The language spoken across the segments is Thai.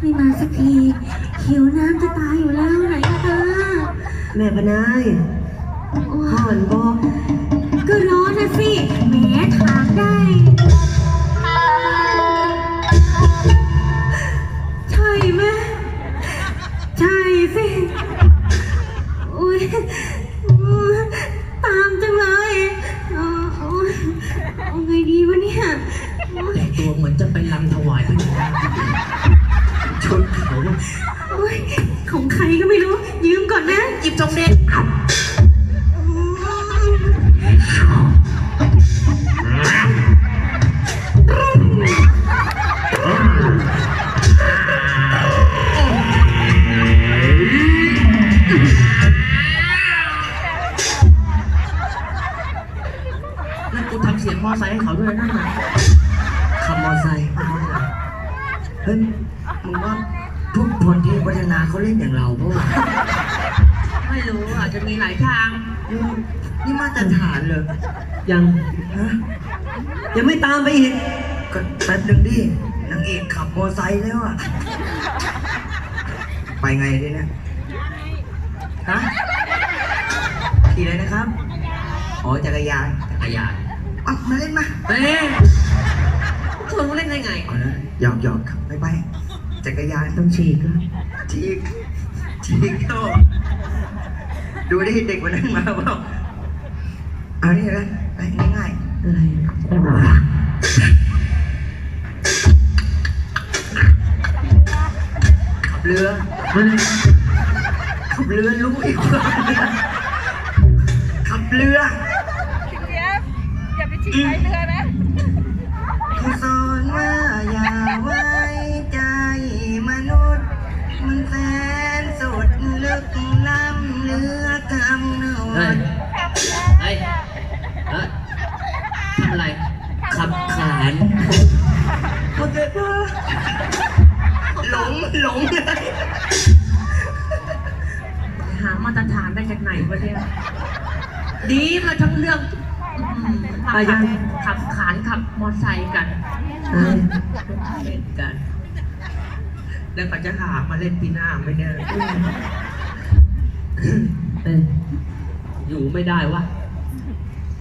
ไม่มาสักที หิวน้ำจะตายอยู่แล้วไหนอะตาแม่พนายโอ้ห่อนบอกก็ร้อนนะสิแหมถามได้ ใช่ไหมใช่สิ อุ้ย จงเด็ดนั่นกูทำเสียงมอไซค์ให้เขาด้วยนั่นน่ะขับมอไซค์เฮ้ยมึงว่าทุกคนที่พัฒนาเขาเล่นอย่างเราเพราะว่า ไม่รู้อาจจะมีหลายทางนี่นี่มาตรฐานเลยยังฮะยังไม่ตามไปอีกก็แป๊บหนึ่งดินางเอกขับมอไซค์แล้วอะไปไงดิเนี่ยฮะขี่อะไรนะครับอ๋อจักรยานจักรยานอะมาเล่นมาเอ๊ะชวนมึงเล่นได้ไง เอานะหยอกหยอกครับไปไปจักรยานต้องฉีกครับทีก ทีกเข้าดูดิเด็กวันนั้นมาเปล่าเอานี่นะไปง่ายอะไรขับเรือมันขับเรือรู้อีกว่าขับเรืออย่าไปชิงท้ายเรือ ฮ้ยดเฮ้ยเฮ้ยทำอะไรขับขานโอเคป่ะหลงหลงเลยหามาตรฐานได้จากไหนวะเนี่ย ดีมาทั้งเรื่องอืมขับขานขับขานขับมอไซค์กันเอ้ยเล่นกัน แล้วเขาจะหามาเล่นปีหน้าไหมเนี่ยเอ้ยอยู่ไม่ได้วะ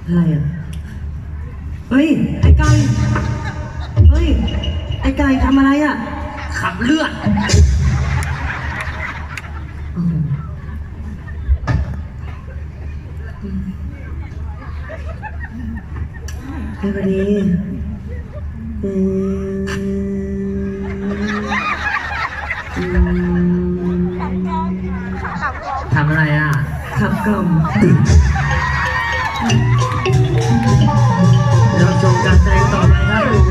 อะไรอะ เฮ้ย ไอ้ไก่เฮ้ย ไอ้ไก่ทำอะไรอะ ขับเลือดโอ้โหเฮ้ยพอดีเอืมอืม ขับกลมเราชมการแสดงต่อไปครับ